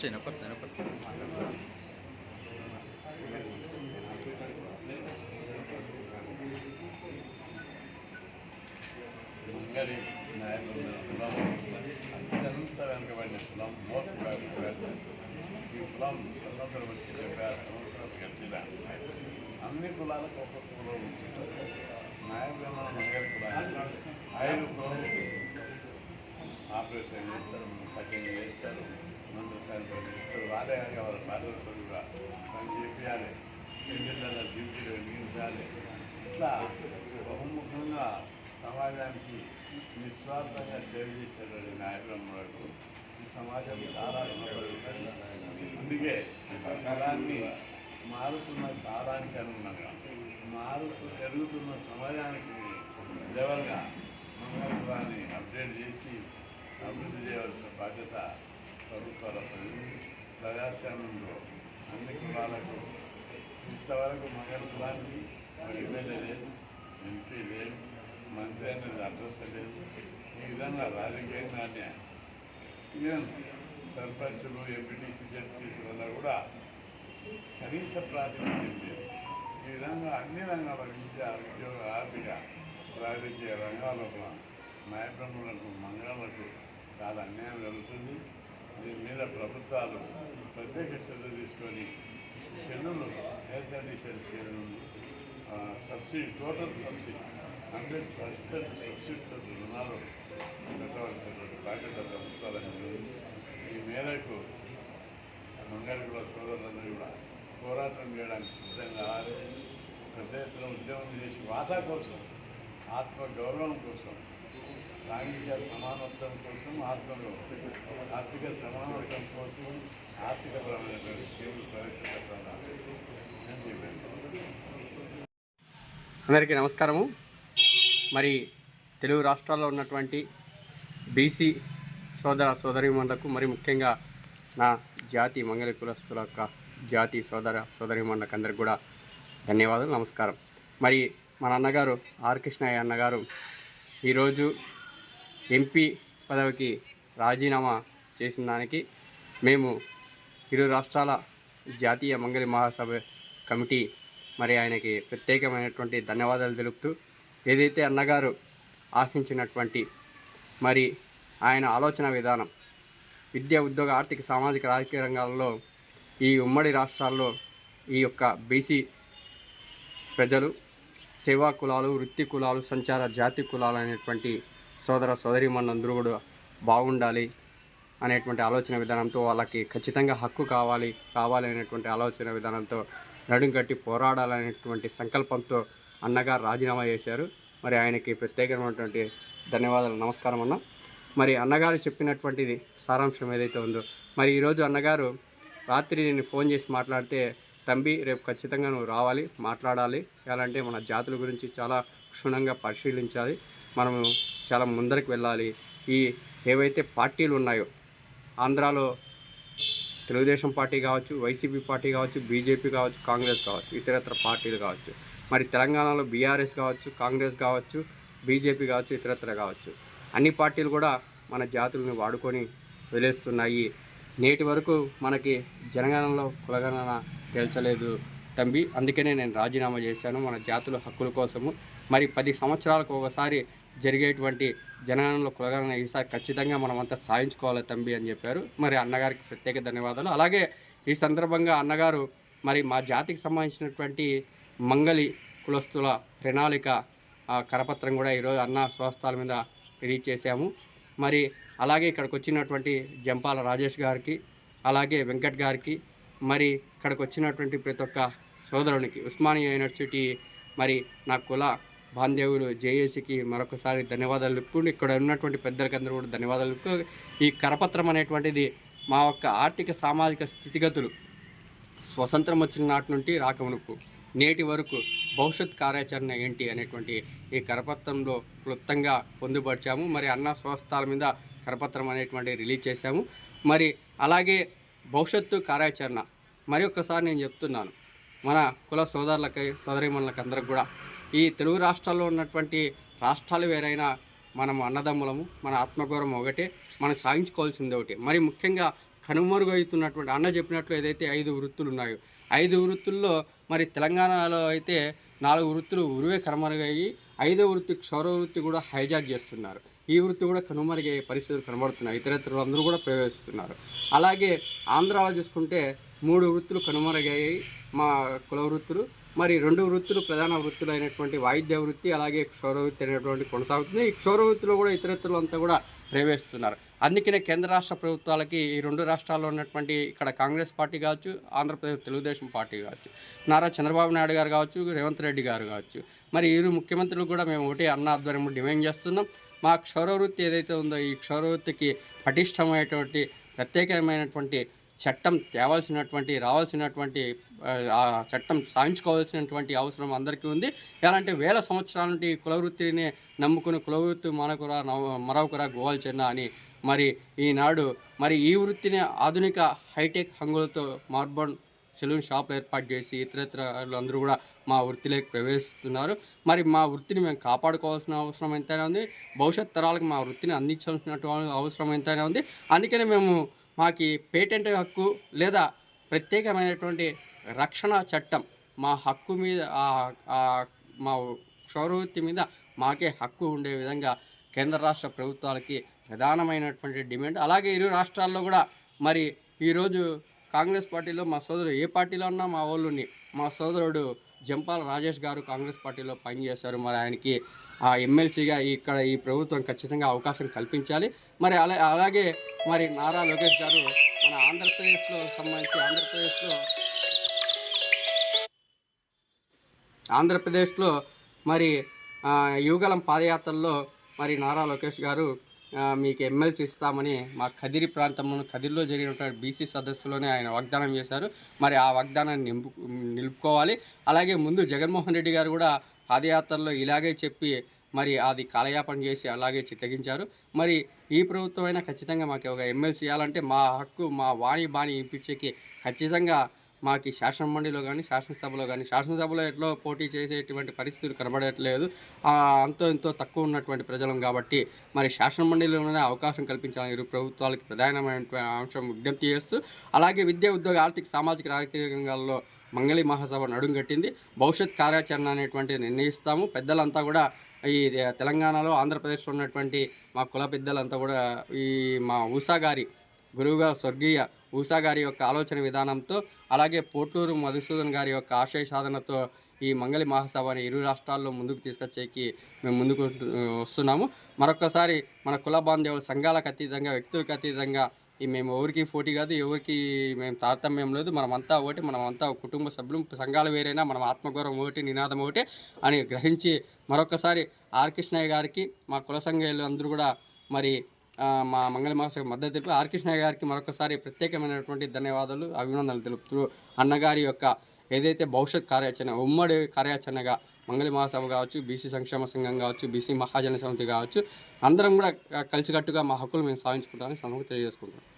వస్తే వినపడుతుంది వినపడుతుంది నాయకులు కులం అత్యంత వెనుకబడిన కులం మోస్ట్ ఈ కులం స్వతంత్రం వచ్చి డెబ్బై ఆరు సంవత్సరాలు గడిచిన అన్ని కులాలకు ఒక్కొక్క కులం నాయకులు మంగళ కులానికి ఐదు కులం ఆపరేషన్ చేస్తారు సత్యం చేస్తారు. మంత్రి సాయంత్రం చేస్తారు వాళ్ళే కాక వాళ్ళ బాధ్యతలు కూడా పని చేయాలి ఇంటిళ్ళ డ్యూటీలు నిలిచాలి ఇట్లా బహుముఖంగా సమాజానికి నిస్వార్థంగా సేవ చేసేటువంటి నాయకులకు ఈ సమాజం చాలా రుణపడి ఉంటుంది. అందుకే కాలాన్ని మారుతున్న కాలానికి అనుగుణంగా మారుతూ జరుగుతున్న సమాజానికి లెవెల్గా మంగళవాన్ని అప్డేట్ చేసి అభివృద్ధి చేయవలసిన బాధ్యత ప్రభుత్వాలపై ప్రజాస్వామ్యంలో అన్ని కులాలకు ఇంతవరకు మంగళ కులానికి ఎమ్మెల్యే లేదు ఎంపీ లేదు మంత్రి అనేది అడ్రస్ లేదు. ఈ విధంగా రాజకీయంగానే ఈవెన్ సర్పంచులు ఎంపీటీసీ జస్టిస్ వల్ల కూడా కనీస ప్రాతినిధ్యం లేదు. ఈ విధంగా అన్ని రంగాల విద్య ఉద్యోగ ఆర్థిక రాజకీయ రంగాలలో నాయకులకు మంగళకు చాలా అన్యాయం జరుగుతుంది. దీని మీద ప్రభుత్వాలు ప్రత్యేక శ్రద్ధ తీసుకొని చెల్లులు condition conditions subsidy total subsidy hundred percent సబ్సిడీతో రుణాలు పెట్టవలసినటువంటి బాధ్యత ప్రభుత్వాలకు ఈ మేరకు మంగళగూడ సోదరులందరూ కూడా పోరాటం చేయడానికి సిద్ధంగా కావాలి పెద్ద ఎత్తున ఉద్యమం చేసి వాటా కోసం ఆత్మ గౌరవం కోసం సాంఘిక సమానత్వం కోసం ఆత్మలో ఆర్థిక సమానత్వం కోసం ఆర్థిక ఆర్థికపరమైనటువంటి స్కీములు ప్రవేశపెట్టాలని అందరికీ నమస్కారము. మరి తెలుగు రాష్ట్రాల్లో ఉన్నటువంటి బీసీ సోదర సోదరీమణులకు మరి ముఖ్యంగా నా జాతి మంగళ కులస్తుల యొక్క జాతి సోదర సోదరీమణులకు అందరికి కూడా ధన్యవాదాలు నమస్కారం. మరి మన అన్నగారు ఆర్ కృష్ణయ్య అన్నగారు ఈరోజు ఎంపీ పదవికి రాజీనామా చేసిన దానికి మేము ఇరు రాష్ట్రాల జాతీయ మంగళి మహాసభ కమిటీ మరి ఆయనకి ప్రత్యేకమైనటువంటి ధన్యవాదాలు తెలుపుతూ ఏదైతే అన్నగారు ఆశించినటువంటి మరి ఆయన ఆలోచన విధానం విద్య ఉద్యోగ ఆర్థిక సామాజిక రాజకీయ రంగాల్లో ఈ ఉమ్మడి రాష్ట్రాల్లో ఈ యొక్క బీసీ ప్రజలు సేవా కులాలు వృత్తి కులాలు సంచార జాతి కులాలు అనేటువంటి సోదర సోదరిమణులందరూ కూడా బాగుండాలి అనేటువంటి ఆలోచన విధానంతో వాళ్ళకి ఖచ్చితంగా హక్కు కావాలి కావాలి అనేటువంటి ఆలోచన విధానంతో నడుం కట్టి పోరాడాలనేటువంటి సంకల్పంతో అన్నగారు రాజీనామా చేశారు. మరి ఆయనకి ప్రత్యేకమైనటువంటి ధన్యవాదాలు. నమస్కారం అన్న. మరి అన్నగారు చెప్పినటువంటిది సారాంశం ఏదైతే ఉందో మరి ఈరోజు అన్నగారు రాత్రి నేను ఫోన్ చేసి మాట్లాడితే తంబి రేపు ఖచ్చితంగా నువ్వు రావాలి మాట్లాడాలి. ఎలా అంటే మన జాతుల గురించి చాలా క్షుణ్ణంగా పరిశీలించాలి. మనము చాలా ముందరికి వెళ్ళాలి. ఈ ఏవైతే పార్టీలు ఉన్నాయో ఆంధ్రాలో తెలుగుదేశం పార్టీ కావచ్చు వైసీపీ పార్టీ కావచ్చు బీజేపీ కావచ్చు కాంగ్రెస్ కావచ్చు ఇతరత్ర పార్టీలు కావచ్చు మరి తెలంగాణలో బీఆర్ఎస్ కావచ్చు కాంగ్రెస్ కావచ్చు బీజేపీ కావచ్చు ఇతరత్ర కావచ్చు అన్ని పార్టీలు కూడా మన జాతులను వాడుకొని వెలేస్తున్నాయి. నేటి వరకు మనకి జనగణనలో కులగణన తేల్చలేదు. తంబి అందుకనే నేను రాజీనామా చేశాను. మన జాతుల హక్కుల కోసము మరి పది సంవత్సరాలకు ఒకసారి జరిగేటువంటి జనగణంలో కులగణన ఈసారి ఖచ్చితంగా మనమంతా సాధించుకోవాలి తంబి అని చెప్పారు. మరి అన్నగారికి ప్రత్యేక ధన్యవాదాలు. అలాగే ఈ సందర్భంగా అన్నగారు మరి మా జాతికి సంబంధించినటువంటి మంగళి కులస్తుల ప్రణాళిక కరపత్రం కూడా ఈరోజు అన్న స్వస్థాల మీద రిలీజ్ చేశాము. మరి అలాగే ఇక్కడికి వచ్చినటువంటి జంపాల రాజేష్ గారికి అలాగే వెంకట్ గారికి మరి ఇక్కడికి వచ్చినటువంటి ప్రతి ఒక్క సోదరునికి ఉస్మానియా యూనివర్సిటీ మరి నా కుల బాంధేవులు జేఏసీకి మరొకసారి ధన్యవాదాలు చెప్పుకుంటూ ఇక్కడ ఉన్నటువంటి పెద్దలకందరూ కూడా ధన్యవాదాలు ఈ కరపత్రం అనేటువంటిది మా యొక్క ఆర్థిక సామాజిక స్థితిగతులు స్వతంత్రం వచ్చిన నాటి నుండి రాకమునుకు నేటి వరకు భవిష్యత్ కార్యాచరణ ఏంటి అనేటువంటి ఈ కరపత్రంలో క్లుప్తంగా పొందుపరిచాము. మరి అన్న స్వస్థాల మీద కరపత్రం అనేటువంటి రిలీజ్ చేశాము. మరి అలాగే భవిష్యత్తు కార్యాచరణ. మరి ఒక్కసారి నేను చెప్తున్నాను. మన కుల సోదరులకి సోదరిమణులకు అందరికి కూడా ఈ తెలుగు రాష్ట్రాల్లో ఉన్నటువంటి రాష్ట్రాలు వేరైనా మనం అన్నదమ్ములము మన ఆత్మగౌరవం ఒకటే మనం సాగించుకోవాల్సింది ఒకటి. మరి ముఖ్యంగా కనుమరుగవుతున్నటువంటి అన్న చెప్పినట్లు ఏదైతే ఐదు వృత్తులు ఉన్నాయో ఐదు వృత్తుల్లో మరి తెలంగాణలో అయితే నాలుగు వృత్తులు ఉరువే కనుమరుగయ్యి ఐదో వృత్తి క్షౌర వృత్తి కూడా హైజాక్ చేస్తున్నారు. ఈ వృత్తి కూడా కనుమరుగయ్యే పరిస్థితులు కనబడుతున్నాయి. ఇతరేతరులు అందరూ కూడా ప్రవేశిస్తున్నారు. అలాగే ఆంధ్రాలో చూసుకుంటే మూడు వృత్తులు కనుమరుగయ్యాయి మా కుల వృత్తులు. మరి రెండు వృత్తులు ప్రధాన వృత్తులు అయినటువంటి వాయిద్య వృత్తి అలాగే క్షౌర వృత్తి అనేటువంటి కొనసాగుతుంది. ఈ క్షౌర వృత్తిలో కూడా ఇతరత్రులు అంతా కూడా ప్రవేశిస్తున్నారు. అందుకనే కేంద్ర రాష్ట్ర ప్రభుత్వాలకి ఈ రెండు రాష్ట్రాల్లో ఉన్నటువంటి ఇక్కడ కాంగ్రెస్ పార్టీ కావచ్చు ఆంధ్రప్రదేశ్ తెలుగుదేశం పార్టీ కావచ్చు నారా చంద్రబాబు నాయుడు గారు కావచ్చు రేవంత్ రెడ్డి గారు కావచ్చు. మరి ఇరు ముఖ్యమంత్రులు కూడా మేము ఒకటి అన్న ఆధ్వర్యంలో డిమాండ్ చేస్తున్నాం. మా క్షౌరవృత్తి ఏదైతే ఉందో ఈ క్షౌర వృత్తికి పటిష్టమైనటువంటి ప్రత్యేకమైనటువంటి చట్టం తేవాల్సినటువంటి రావాల్సినటువంటి ఆ, చట్టం సాధించుకోవాల్సినటువంటి అవసరం అందరికీ ఉంది. ఎలా అంటే వేల సంవత్సరాల నుండి ఈ నమ్ముకుని కులవృత్తి మనకురా మరొకరా గోవాల్చెన్న అని మరి ఈనాడు మరి ఈ వృత్తిని ఆధునిక హైటెక్ హంగులతో మార్బన్ సెలూన్ షాప్లు ఏర్పాటు చేసి ఇతరత్ర అందరూ కూడా మా వృత్తిలోకి ప్రవేశిస్తున్నారు. మరి మా వృత్తిని మేము కాపాడుకోవాల్సిన అవసరం ఎంతైనా ఉంది. భవిష్యత్ తరాలకు మా వృత్తిని అందించాల్సినటువంటి అవసరం ఎంతైనా ఉంది. అందుకనే మేము మాకు పేటెంట్ హక్కు లేదా ప్రత్యేకమైనటువంటి రక్షణ చట్టం మా హక్కు మీద మా క్షౌరవృత్తి మీద మాకే హక్కు ఉండే విధంగా కేంద్ర రాష్ట్ర ప్రభుత్వాలకి ప్రధానమైనటువంటి డిమాండ్. అలాగే ఇరు రాష్ట్రాల్లో కూడా మరి ఈరోజు కాంగ్రెస్ పార్టీలో మా సోదరుడు ఏ పార్టీలో ఉన్నా మా వాళ్ళుని మా సోదరుడు జంపాల రాజేష్ గారు కాంగ్రెస్ పార్టీలో పనిచేశారు మరి ఆయనకి ఆ ఎమ్మెల్సీగా ఇక్కడ ఈ ప్రభుత్వం ఖచ్చితంగా అవకాశం కల్పించాలి. మరి అలా అలాగే మరి నారా లోకేష్ గారు మన ఆంధ్రప్రదేశ్లో సంబంధించి ఆంధ్రప్రదేశ్లో ఆంధ్రప్రదేశ్లో మరి యువగలం పాదయాత్రలో మరి నారా లోకేష్ గారు మీకు ఎమ్మెల్సీ ఇస్తామని మా కదిరి ప్రాంతంలో కదిరిలో జరిగినటువంటి బీసీ సదస్సులోనే ఆయన వాగ్దానం చేశారు. మరి ఆ వాగ్దానాన్ని నింపు నిలుపుకోవాలి. అలాగే ముందు జగన్మోహన్ రెడ్డి గారు కూడా పాదయాత్రలో ఇలాగే చెప్పి మరి అది కాలయాపన చేసి అలాగే చిత్తగించారు. మరి ఈ ప్రభుత్వం అయినా ఖచ్చితంగా మాకు ఒక ఎమ్మెల్సీ ఇవ్వాలంటే మా హక్కు మా వాణి బాణి ఇప్పించేకి ఖచ్చితంగా మాకు శాసన మండలిలో కానీ శాసనసభలో కానీ శాసనసభలో ఎట్లో పోటీ చేసేటువంటి పరిస్థితులు కనబడట్లేదు. అంతో ఎంతో తక్కువ ఉన్నటువంటి ప్రజలం కాబట్టి మరి శాసన మండలిలోనే అవకాశం కల్పించాలని ఇరు ప్రభుత్వాలకి ప్రధానమైనటువంటి అంశం విజ్ఞప్తి చేస్తూ అలాగే విద్యా ఉద్యోగ ఆర్థిక సామాజిక రాజకీయ రంగాల్లో మంగళి మహాసభ నడుంగట్టింది భవిష్యత్ కార్యాచరణ అనేటువంటిది నిర్ణయిస్తాము. పెద్దలంతా కూడా ఈ తెలంగాణలో ఆంధ్రప్రదేశ్లో ఉన్నటువంటి మా కుల పెద్దలంతా కూడా ఈ మా ఉషా గారి గురువుగా స్వర్గీయ ఊసా గారి యొక్క ఆలోచన విధానంతో అలాగే పోట్లూరు మధుసూదన్ గారి యొక్క ఆశయ సాధనతో ఈ మంగళి మహాసభని ఇరు రాష్ట్రాల్లో ముందుకు తీసుకొచ్చేకి మేము ముందుకు వస్తున్నాము. మరొకసారి మన కుల బాంధవులు సంఘాలకు అతీతంగా వ్యక్తులకు అతీతంగా ఈ మేము ఎవరికి పోటీ కాదు ఎవరికి మేము తారతమ్యం లేదు. మనమంతా ఒకటి మనమంతా కుటుంబ సభ్యులు సంఘాలు వేరైనా మనం ఆత్మగౌరవం ఒకటి నినాదం ఒకటి అని గ్రహించి మరొకసారి ఆర్ కృష్ణయ్య గారికి మా కుల సంఘాలు అందరూ కూడా మరి మా మంగళమాస మద్దతు తెలిపి ఆర్ గారికి మరొకసారి ప్రత్యేకమైనటువంటి ధన్యవాదాలు అభినందనలు తెలుపుతూ అన్నగారి యొక్క ఏదైతే భవిష్యత్ కార్యాచరణ ఉమ్మడి కార్యాచరణగా మంగళి మహాసభ కావచ్చు బీసీ సంక్షేమ సంఘం కావచ్చు బీసీ మహాజన సమితి కావచ్చు అందరం కూడా కలిసికట్టుగా మా హక్కులు మేము సాధించుకుంటామని సందర్భంగా తెలియజేసుకుంటాం